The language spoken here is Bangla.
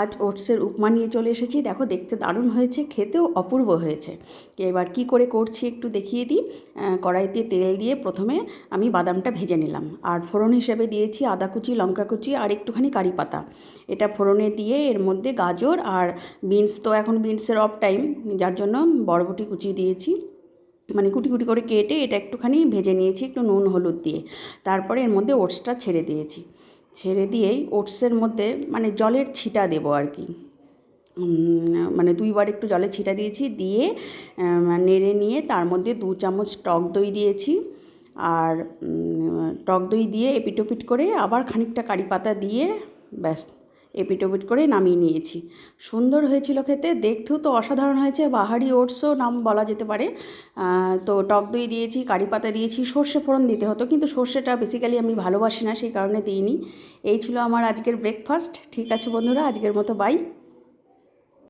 আজ ওটসের উপমা নিয়ে চলে এসেছি। দেখো, দেখতে দারুণ হয়েছে, খেতেও অপূর্ব হয়েছে। এবার কি করে করছি একটু দেখিয়ে দিই। কড়াইতে তেল দিয়ে প্রথমে আমি বাদামটা ভেজে নিলাম। আর ফোড়ন হিসেবে দিয়েছি আদা কুচি, লঙ্কা কুচি আর একটুখানি কারি পাতা। এটা ফোড়নে দিয়ে এর মধ্যে গাজর আর বিনস তো এখন বিনসের অফ টাইম যার জন্য বরবটি কুচি দিয়েছি। মানে কুটি কুটি করে কেটে এটা একটুখানি ভেজে নিয়েছি, একটু নুন, হলুদ দিয়ে। তারপরে এর মধ্যে ওটসটা ছেড়ে দিয়েছি। ছেড়ে দিয়েই ওটসের মধ্যে মানে জলের ছিটা দেবো আর কি। মানে দুইবার একটু জলে ছিটা দিয়েছি, দিয়ে নেড়ে নিয়ে তার মধ্যে দু চামচ টক দই দিয়েছি। আর টক দই দিয়ে এপিটোপিট করে আবার খানিকটা কারি পাতা দিয়ে ব্যাস এপিটোপিট করে নামিয়ে নিয়েছি। সুন্দর হয়েছিল খেতে, দেখতেও তো অসাধারণ হয়েছে, বাহারি ওটসও নাম বলা যেতে পারে। তো টক দই দিয়েছি, কারি পাতা দিয়েছি, সর্ষে ফোড়ন দিতে হতো, কিন্তু সর্ষেটা বেসিক্যালি আমি ভালোবাসি না, সেই কারণে দিইনি। এই ছিল আমার আজকের ব্রেকফাস্ট ঠিক আছে বন্ধুরা, আজকের মতো বাই